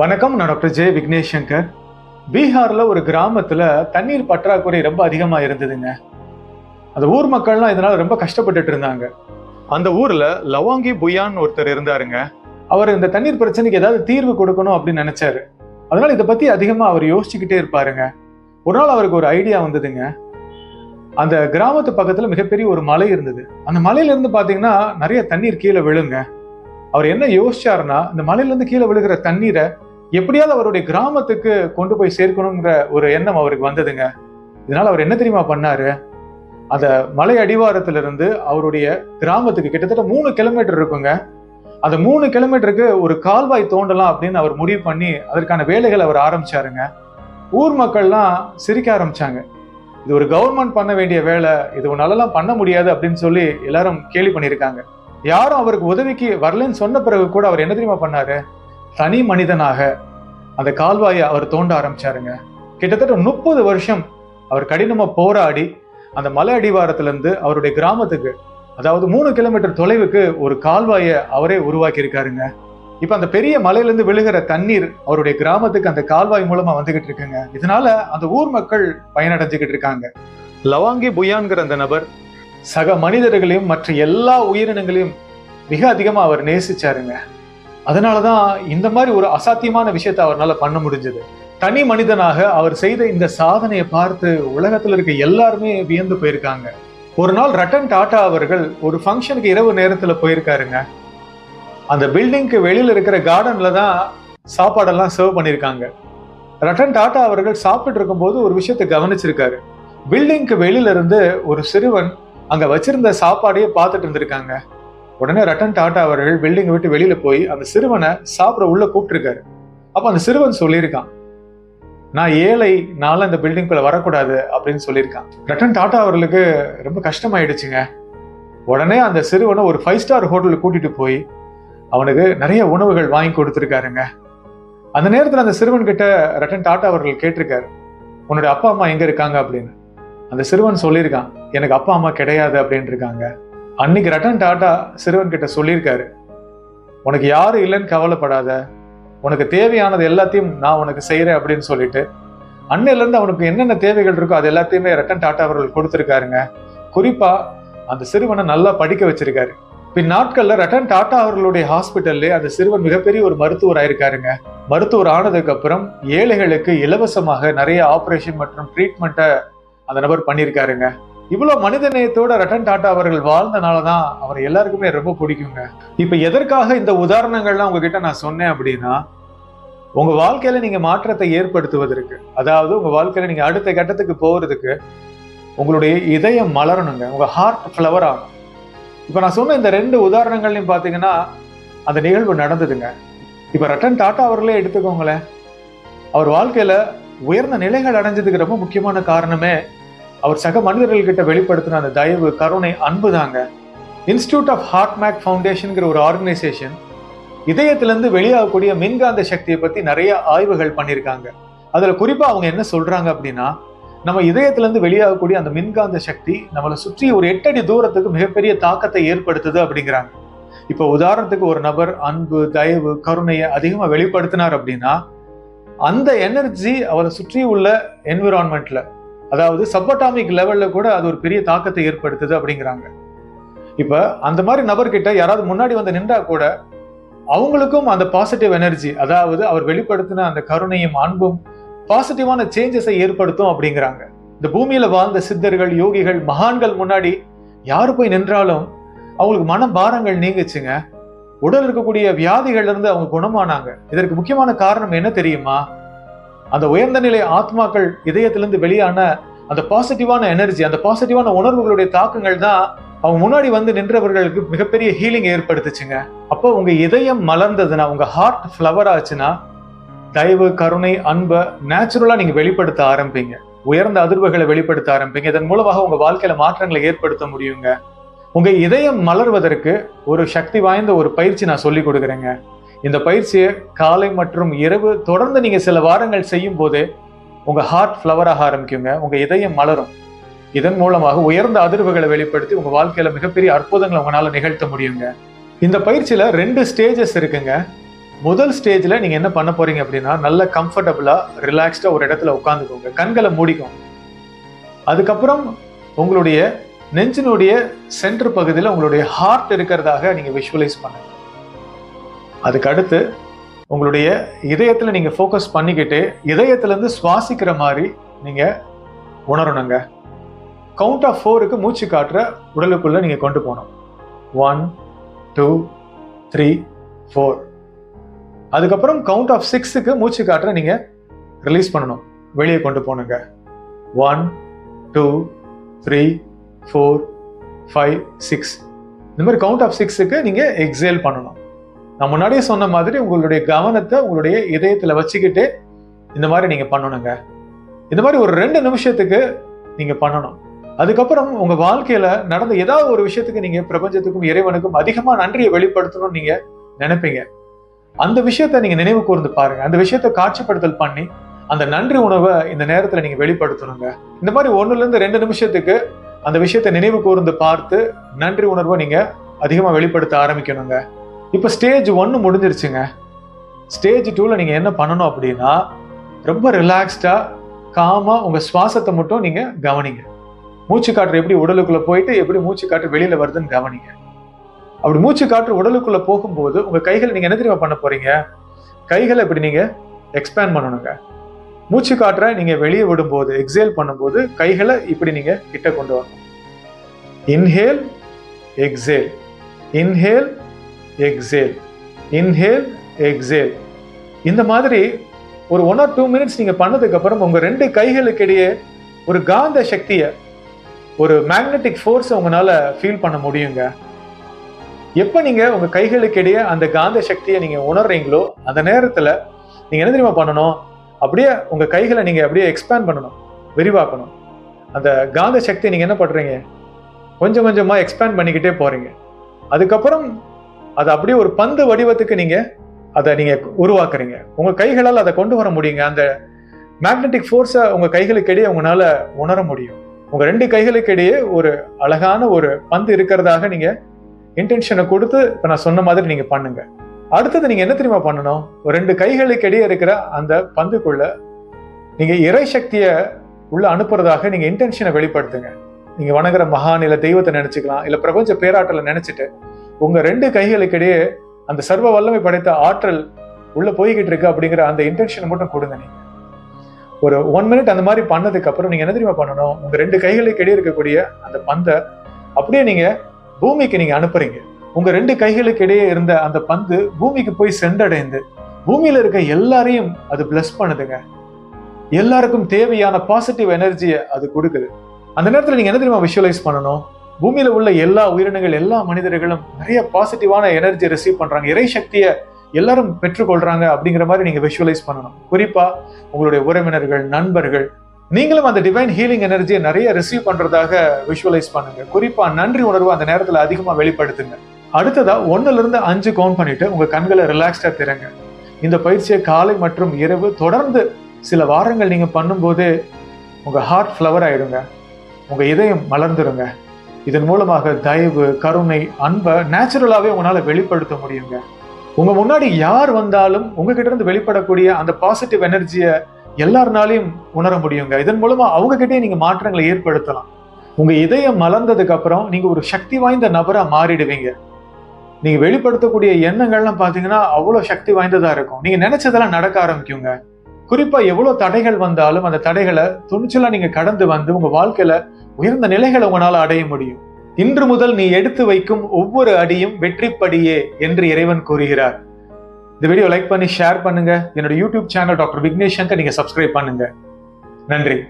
வணக்கம் நான் டாக்டர் ஜெய விக்னேஷ் சங்கர் பீகாரில் ஒரு கிராமத்தில் தண்ணீர் பற்றாக்குறை ரொம்ப அதிகமாக இருந்ததுங்க. அந்த ஊர் மக்கள்லாம் இதனால் ரொம்ப கஷ்டப்பட்டுட்டு இருந்தாங்க. அந்த ஊரில் லவாங்கி புயான் ஒருத்தர் இருந்தாருங்க. அவர் இந்த தண்ணீர் பிரச்சனைக்கு ஏதாவது தீர்வு கொடுக்கணும் அப்படின்னு நினைச்சாரு. அதனால் இதை பற்றி அதிகமாக அவர் யோசிச்சுக்கிட்டே இருப்பாருங்க. ஒரு நாள் அவருக்கு ஒரு ஐடியா வந்ததுங்க. அந்த கிராமத்து பக்கத்தில் மிகப்பெரிய ஒரு மலை இருந்தது. அந்த மலையிலேருந்து பார்த்தீங்கன்னா நிறைய தண்ணீர் கீழே விழுங்க. அவர் என்ன யோசிச்சாருன்னா இந்த மலையிலேருந்து கீழே விழுகிற தண்ணீரை எப்படியாவது அவருடைய கிராமத்துக்கு கொண்டு போய் சேர்க்கணுங்கிற ஒரு எண்ணம் அவருக்கு வந்ததுங்க. இதனால அவர் என்ன தெரியுமா பண்ணாரு? அந்த மலை அடிவாரத்திலிருந்து அவருடைய கிராமத்துக்கு கிட்டத்தட்ட மூணு கிலோமீட்டர் இருக்குங்க. அந்த மூணு கிலோமீட்டருக்கு ஒரு கால்வாய் தோண்டலாம் அப்படின்னு அவர் முடிவு பண்ணி அதற்கான வேலைகள் அவர் ஆரம்பிச்சாருங்க. ஊர் மக்கள்லாம் சிரிக்க ஆரம்பிச்சாங்க. இது ஒரு கவர்மெண்ட் பண்ண வேண்டிய வேலை இது உன்னாலலாம் பண்ண முடியாது அப்படின்னு சொல்லி எல்லாரும் கேலி பண்ணியிருக்காங்க. யாரும் அவருக்கு உதவிக்கு வரலன்னு சொன்ன பிறகு கூட அவர் என்ன தெரியுமா பண்ணாரு? தனி மனிதனாக அந்த கால்வாயை அவர் தோண்ட ஆரம்பிச்சாருங்க. கிட்டத்தட்ட முப்பது வருஷம் அவர் கடினமாக போராடி அந்த மலை அடிவாரத்திலேருந்து அவருடைய கிராமத்துக்கு அதாவது மூணு கிலோமீட்டர் தொலைவுக்கு ஒரு கால்வாயை அவரே உருவாக்கி இருக்காருங்க அந்த பெரிய மலையிலேருந்து விழுகிற தண்ணீர் அவருடைய கிராமத்துக்கு அந்த கால்வாய் மூலமா வந்துகிட்டு இருக்குங்க. இதனால அந்த ஊர் மக்கள் பயனடைஞ்சுக்கிட்டு இருக்காங்க. லவாங்கி புயான்கிற அந்த நபர் சக மனிதர்களையும் மற்ற எல்லா உயிரினங்களையும் மிக அதிகமாக அவர் நேசிச்சாருங்க. அதனால தான் இந்த மாதிரி ஒரு அசாத்தியமான விஷயத்தை அவரால் பண்ண முடிஞ்சது. தனி மனிதனாக அவர் செய்த இந்த சாதனையை பார்த்து உலகத்தில் இருக்க எல்லாருமே வியந்து போயிருக்காங்க. ஒரு நாள் ரட்டன் டாட்டா அவர்கள் ஒரு ஃபங்க்ஷனுக்கு இரவு நேரத்தில் போயிருக்காருங்க. அந்த பில்டிங்க்கு வெளியில் இருக்கிற கார்டனில் தான் சாப்பாடெல்லாம் சர்வ் பண்ணியிருக்காங்க. ரட்டன் டாட்டா அவர்கள் சாப்பிட்டு இருக்கும்போது ஒரு விஷயத்தை கவனிச்சிருக்காரு. பில்டிங்க்கு வெளியில இருந்து ஒரு சிறுவன் அங்கே வச்சிருந்த சாப்பாடையே பார்த்துட்டு இருந்திருக்காங்க. உடனே ரட்டன் டாட்டா அவர்கள் பில்டிங் விட்டு வெளியில போய் அந்த சிறுவனை சாப்பிட உள்ள கூப்பிட்டுருக்காரு. அப்போ அந்த சிறுவன் சொல்லியிருக்கான் நான் ஏழை நாள இந்த பில்டிங்குள்ள வரக்கூடாது அப்படின்னு சொல்லியிருக்கான். ரட்டன் டாட்டா அவர்களுக்கு ரொம்ப கஷ்டமாயிடுச்சுங்க. உடனே அந்த சிறுவனை ஒரு ஃபைவ் ஸ்டார் ஹோட்டலுக்கு கூட்டிட்டு போய் அவனுக்கு நிறைய உணவுகள் வாங்கி கொடுத்துருக்காருங்க. அந்த நேரத்தில் அந்த சிறுவன் கிட்ட ரட்டன் டாட்டா அவர்கள் கேட்டிருக்காரு உன்னோட அப்பா அம்மா எங்க இருக்காங்க? அப்படின்னு. அந்த சிறுவன் சொல்லியிருக்கான் எனக்கு அப்பா அம்மா கிடையாது அப்படின்னு இருக்காங்க. அன்னைக்கு ரட்டன் டாட்டா சிறுவன் கிட்ட சொல்லியிருக்காரு. உனக்கு யாரும் இல்லைன்னு கவலைப்படாத. உனக்கு தேவையானது எல்லாத்தையும் நான் உனக்கு செய்கிறேன் அப்படின்னு சொல்லிட்டு அன்னையிலேருந்து அவனுக்கு என்னென்ன தேவைகள் இருக்கோ அது எல்லாத்தையுமே ரட்டன் டாட்டா அவர்கள் கொடுத்துருக்காருங்க. குறிப்பாக அந்த சிறுவனை நல்லா படிக்க வச்சிருக்காரு. பின் நாட்களில் ரட்டன் டாட்டா அவர்களுடைய ஹாஸ்பிட்டல்லே அந்த சிறுவன் மிகப்பெரிய ஒரு மருத்துவர் ஆயிருக்காருங்க மருத்துவர் ஆனதுக்கு அப்புறம் ஏழைகளுக்கு இலவசமாக நிறைய ஆப்ரேஷன் மற்றும் ட்ரீட்மெண்ட்டை அந்த நபர் பண்ணியிருக்காருங்க. இவ்வளோ மனித நேயத்தோட ரட்டன் டாட்டா அவர்கள் வாழ்ந்தனால தான் அவர் எல்லாருக்குமே ரொம்ப பிடிக்குங்க. இப்போ எதற்காக இந்த உதாரணங்கள்லாம் உங்ககிட்ட நான் சொன்னேன் அப்படின்னா உங்க வாழ்க்கையில நீங்க மாற்றத்தை ஏற்படுத்துவதற்கு அதாவது உங்க வாழ்க்கையில நீங்க அடுத்த கட்டத்துக்கு போகிறதுக்கு உங்களுடைய இதயம் மலரணுங்க. உங்க ஹார்ட் ஃப்ளவர் ஆகும். இப்போ நான் சொன்ன இந்த ரெண்டு உதாரணங்கள்லையும் பார்த்தீங்கன்னா அந்த நிகழ்வு நடந்ததுங்க. இப்போ ரட்டன் டாட்டா அவர்களே எடுத்துக்கோங்களேன். அவர் வாழ்க்கையில உயர்ந்த நிலைகள் அடைஞ்சதுக்கு ரொம்ப முக்கியமான காரணமே அவர் சக மனிதர்கள்கிட்ட வெளிப்படுத்தின அந்த தயவு கருணை அன்பு தாங்க. இன்ஸ்டியூட் ஆஃப் ஹார்ட் மேக் ஃபவுண்டேஷன்ங்கிற ஒரு ஆர்கனைசேஷன் இதயத்திலிருந்து வெளியாகக்கூடிய மின்காந்த சக்தியை பத்தி நிறைய ஆய்வுகள் பண்ணியிருக்காங்க. அதுல குறிப்பா அவங்க என்ன சொல்றாங்க அப்படின்னா நம்ம இதயத்திலிருந்து வெளியாகக்கூடிய அந்த மின்காந்த சக்தி நம்மளை சுற்றி ஒரு எட்டடி தூரத்துக்கு மிகப்பெரிய தாக்கத்தை ஏற்படுத்துது அப்படிங்கிறாங்க. இப்போ உதாரணத்துக்கு ஒரு நபர் அன்பு தயவு கருணையை அதிகமாக வெளிப்படுத்தினார் அப்படின்னா அந்த எனர்ஜி அவரை சுற்றி உள்ள என்விரான்மெண்ட்ல அதாவது சப்பட்டாமிக் லெவல்ல கூட அது ஒரு பெரிய தாக்கத்தை ஏற்படுத்துது அப்படிங்கிறாங்க. இப்ப அந்த மாதிரி நபர்கிட்ட யாராவது முன்னாடி வந்து நின்றா கூட அவங்களுக்கும் அந்த பாசிட்டிவ் எனர்ஜி அதாவது அவர் வெளிப்படுத்தின அந்த கருணையும் அன்பும் பாசிட்டிவான சேஞ்சஸை ஏற்படுத்தும் அப்படிங்கிறாங்க. இந்த பூமியில வாழ்ந்த சித்தர்கள் யோகிகள் மகான்கள் முன்னாடி யாரு போய் நின்றாலும் அவங்களுக்கு மன பாரங்கள் நீங்குச்சுங்க. உடல் இருக்கக்கூடிய வியாதிகள்ல இருந்து அவங்க குணமானாங்க. இதற்கு முக்கியமான காரணம் என்ன தெரியுமா? அந்த உயர்ந்த நிலை ஆத்மாக்கள் இதயத்திலிருந்து வெளியான அந்த பாசிட்டிவான எனர்ஜி அந்த பாசிட்டிவான உணர்வுகளுடைய தாக்கங்கள் தான் அவங்க முன்னாடி வந்து நின்றவர்களுக்கு மிகப்பெரிய ஹீலிங் ஏற்படுத்துச்சுங்க. அப்போ உங்க இதயம் மலர்ந்ததுன்னா உங்க ஹார்ட் ஃப்ளவர் ஆச்சுன்னா தயவு கருணை அன்பை நேச்சுரலா நீங்க வெளிப்படுத்த ஆரம்பிங்க. உயர்ந்த அதிர்வுகளை வெளிப்படுத்த ஆரம்பிங்க. இதன் மூலமாக உங்க வாழ்க்கையில மாற்றங்களை ஏற்படுத்த முடியுங்க. உங்க இதயம் மலர்வதற்கு ஒரு சக்தி வாய்ந்த ஒரு பயிற்சி நான் சொல்லி கொடுக்குறேங்க. இந்த பயிற்சியை காலை மற்றும் இரவு தொடர்ந்து நீங்க சில வாரங்கள் செய்யும் போதே உங்க ஹார்ட் ஃப்ளவராக ஆரம்பிக்குங்க. உங்க இதயம் மலரும். இதன் மூலமாக உயர்ந்த அதிர்வுகளை வெளிப்படுத்தி உங்க வாழ்க்கையில மிகப்பெரிய அற்புதங்களை உங்களால் நிகழ்த்த முடியுங்க. இந்த பயிற்சியில ரெண்டு ஸ்டேஜஸ் இருக்குங்க. முதல் ஸ்டேஜில் நீங்கள் என்ன பண்ண போறீங்க அப்படின்னா நல்ல கம்ஃபர்டபுளாக ரிலாக்ஸ்டாக ஒரு இடத்துல உட்காந்துக்கோங்க. கண்களை மூடிக்கோங்க. அதுக்கப்புறம் உங்களுடைய நெஞ்சினுடைய சென்டர் பகுதியில் உங்களுடைய ஹார்ட் இருக்கிறதாக நீங்கள் விஷுவலைஸ் பண்ணுங்க. அதுக்கு அடுத்து உங்களுடைய இதயத்தில் நீங்கள் ஃபோக்கஸ் பண்ணிக்கிட்டு இதயத்துலேருந்து சுவாசிக்கிற மாதிரி நீங்கள் உணரணுங்க. கவுண்ட் ஆஃப் ஃபோருக்கு மூச்சு காட்டுற உடலுக்குள்ளே நீங்கள் கொண்டு போகணும். ஒன் டூ த்ரீ ஃபோர் அதுக்கப்புறம் கவுண்ட் ஆஃப் சிக்ஸுக்கு மூச்சு காட்டுற நீங்கள் ரிலீஸ் பண்ணணும். வெளியே கொண்டு போகணுங்க. One two three four five six இந்த மாதிரி கவுண்ட் ஆஃப் சிக்ஸுக்கு நீங்கள் எக்ஸேல் பண்ணணும். நான் முன்னாடியே சொன்ன மாதிரி உங்களுடைய கவனத்தை உங்களுடைய இதயத்தில் வச்சுக்கிட்டு இந்த மாதிரி நீங்கள் பண்ணணுங்க. இந்த மாதிரி ஒரு ரெண்டு நிமிஷத்துக்கு நீங்கள் பண்ணணும். அதுக்கப்புறம் உங்க வாழ்க்கையில நடந்த ஏதாவது ஒரு விஷயத்துக்கு நீங்க பிரபஞ்சத்துக்கும் இறைவனுக்கும் அதிகமா நன்றியை வெளிப்படுத்தணும்னு நீங்க நினைப்பீங்க. அந்த விஷயத்த நீங்க நினைவு கூர்ந்து பாருங்க. அந்த விஷயத்த காட்சிப்படுத்தல் பண்ணி அந்த நன்றி உணவை இந்த நேரத்துல நீங்க வெளிப்படுத்தணுங்க. இந்த மாதிரி ஒண்ணுல இருந்து ரெண்டு நிமிஷத்துக்கு அந்த விஷயத்த நினைவு கூர்ந்து பார்த்து நன்றி உணர்வை நீங்க அதிகமா வெளிப்படுத்த ஆரம்பிக்கணுங்க. இப்போ ஸ்டேஜ் ஒன்று முடிஞ்சிருச்சுங்க. ஸ்டேஜ் டூவில் நீங்கள் என்ன பண்ணணும் அப்படின்னா ரொம்ப ரிலாக்ஸ்டாக காமாக உங்கள் சுவாசத்தை மட்டும் நீங்கள் கவனிங்க. மூச்சு காற்று எப்படி உடலுக்குள்ளே போயிட்டு எப்படி மூச்சு காற்று வெளியில் வருதுன்னு கவனிங்க. அப்படி மூச்சு காற்று உடலுக்குள்ளே போகும்போது உங்கள் கைகளை நீங்கள் என்ன தெரியுமா பண்ண போகிறீங்க கைகளை இப்படி நீங்கள் எக்ஸ்பேண்ட் பண்ணணுங்க. மூச்சு காற்றை நீங்கள் வெளியே விடும்போது எக்ஸேல் பண்ணும்போது கைகளை இப்படி நீங்கள் கிட்ட கொண்டு வரணும். Inhale exhale inhale exhale inhale exhale இந்த மாதிரி ஒரு ஒன் ஆர் டூ மினிட்ஸ் நீங்கள் பண்ணதுக்கப்புறம் உங்கள் ரெண்டு கைகளுக்கு இடையே ஒரு காந்த சக்தியை ஒரு மேக்னெட்டிக் ஃபோர்ஸை உங்களால் ஃபீல் பண்ண முடியுங்க. எப்போ நீங்கள் உங்கள் கைகளுக்கு இடையே அந்த காந்த சக்தியை நீங்கள் உணர்றீங்களோ அந்த நேரத்தில் நீங்கள் என்ன தெரியுமா பண்ணணும்? அப்படியே உங்கள் கைகளை நீங்கள் அப்படியே எக்ஸ்பேண்ட் பண்ணணும் விரிவாக்கணும். அந்த காந்த சக்தியை நீங்கள் என்ன பண்ணுறீங்க கொஞ்சம் கொஞ்சமாக எக்ஸ்பேண்ட் பண்ணிக்கிட்டே போகிறீங்க அதுக்கப்புறம் அதை அப்படியே ஒரு பந்து வடிவத்துக்கு நீங்க அதை நீங்க உருவாக்குறீங்க. உங்க கைகளால் அதை கொண்டு வர முடியுங்க. அந்த மேக்னெட்டிக் ஃபோர்ஸை உங்க கைகளுக்கு இடையே உங்களால உணர முடியும். உங்க ரெண்டு கைகளுக்கு இடையே ஒரு அழகான ஒரு பந்து இருக்கிறதாக நீங்க இன்டென்ஷனை கொடுத்து இப்ப நான் சொன்ன மாதிரி நீங்க பண்ணுங்க. அடுத்தது நீங்க என்ன தெரியுமா பண்ணணும்? ஒரு ரெண்டு கைகளுக்கு இடையே இருக்கிற அந்த பந்துக்குள்ள நீங்க இறை சக்தியை உள்ள அனுப்புறதாக நீங்க இன்டென்ஷனை வெளிப்படுத்துங்க. நீங்க வணங்குற மகான் இல்ல தெய்வத்தை நினைச்சுக்கலாம். இல்ல பிரபஞ்ச பேராட்டல நினைச்சிட்டு உங்க ரெண்டு கைகளுக்கிடையே அந்த சர்வ வல்லமை படைத்த ஆற்றல் உள்ள போய்கிட்டு இருக்கு அப்படிங்கிற அந்த இன்டென்ஷன் மட்டும் கொடுங்க நீங்க. ஒரு ஒன் மினிட் அந்த மாதிரி பண்ணதுக்கு அப்புறம் நீங்க என்ன தெரியுமா பண்ணணும்? உங்க ரெண்டு கைகளுக்கு இடையே இருக்கக்கூடிய அந்த பந்தை அப்படியே நீங்க பூமிக்கு நீங்க அனுப்புறீங்க. உங்க ரெண்டு கைகளுக்கு இடையே இருந்த அந்த பந்து பூமிக்கு போய் சென்றடைந்து பூமியில இருக்க எல்லாரையும் அது பிளஸ் பண்ணுதுங்க. எல்லாருக்கும் தேவையான பாசிட்டிவ் எனர்ஜியை அது கொடுக்குது. அந்த நேரத்தில் நீங்க என்ன தெரியுமா விஷுவலைஸ் பண்ணணும்? பூமியில் உள்ள எல்லா உயிரினங்கள் எல்லா மனிதர்களும் நிறைய பாசிட்டிவான எனர்ஜி ரிசீவ் பண்ணுறாங்க இறை சக்தியை எல்லாரும் பெற்றுக்கொள்கிறாங்க அப்படிங்கிற மாதிரி நீங்கள் விஷுவலைஸ் பண்ணணும். குறிப்பாக உங்களுடைய உறவினர்கள் நண்பர்கள் நீங்களும் அந்த டிவைன் ஹீலிங் எனர்ஜியை நிறைய ரிசீவ் பண்ணுறதாக விஷுவலைஸ் பண்ணுங்க. குறிப்பாக நன்றி உணர்வு அந்த நேரத்தில் அதிகமாக வெளிப்படுத்துங்க. அடுத்ததாக ஒன்றுலேருந்து அஞ்சு கவுண்ட் பண்ணிட்டு உங்கள் கண்களை ரிலாக்ஸ்டாக திறங்க. இந்த பயிற்சியை காலை மற்றும் இரவு தொடர்ந்து சில வாரங்கள் நீங்கள் பண்ணும்போது உங்கள் ஹார்ட் ஃப்ளவர் ஆகிடுங்க உங்கள் இதயம் மலர்ந்துருங்க. இதன் மூலமாக தயவு கருணை அன்பை நேச்சுரலாகவே உங்களால் வெளிப்படுத்த முடியுங்க. உங்கள் முன்னாடி யார் வந்தாலும் உங்ககிட்ட இருந்து வெளிப்படக்கூடிய அந்த பாசிட்டிவ் எனர்ஜியை எல்லாருனாலையும் உணர முடியுங்க. இதன் மூலமாக அவங்ககிட்டயே நீங்கள் மாற்றங்களை ஏற்படுத்தலாம். உங்கள் இதயம் மலர்ந்ததுக்கு அப்புறம் ஒரு சக்தி வாய்ந்த நபராக மாறிடுவீங்க. நீங்கள் வெளிப்படுத்தக்கூடிய எண்ணங்கள்லாம் பார்த்தீங்கன்னா அவ்வளோ சக்தி வாய்ந்ததாக இருக்கும். நீங்கள் நினச்சதெல்லாம் நடக்க ஆரம்பிக்குங்க. குறிப்பா எவ்வளவு தடைகள் வந்தாலும் அந்த தடைகளை துணிச்சலா நீங்க கடந்து வந்து உங்க வாழ்க்கையில உயர்ந்த நிலைகளை உங்களால் அடைய முடியும். இன்று முதல் நீ எடுத்து வைக்கும் ஒவ்வொரு அடியும் வெற்றிப்படியே என்று இறைவன் கூறுகிறார். இந்த வீடியோ லைக் பண்ணி ஷேர் பண்ணுங்க. என்னோட YouTube channel doctor Vignesh Shankar நீங்க சப்ஸ்கிரைப் பண்ணுங்க. நன்றி.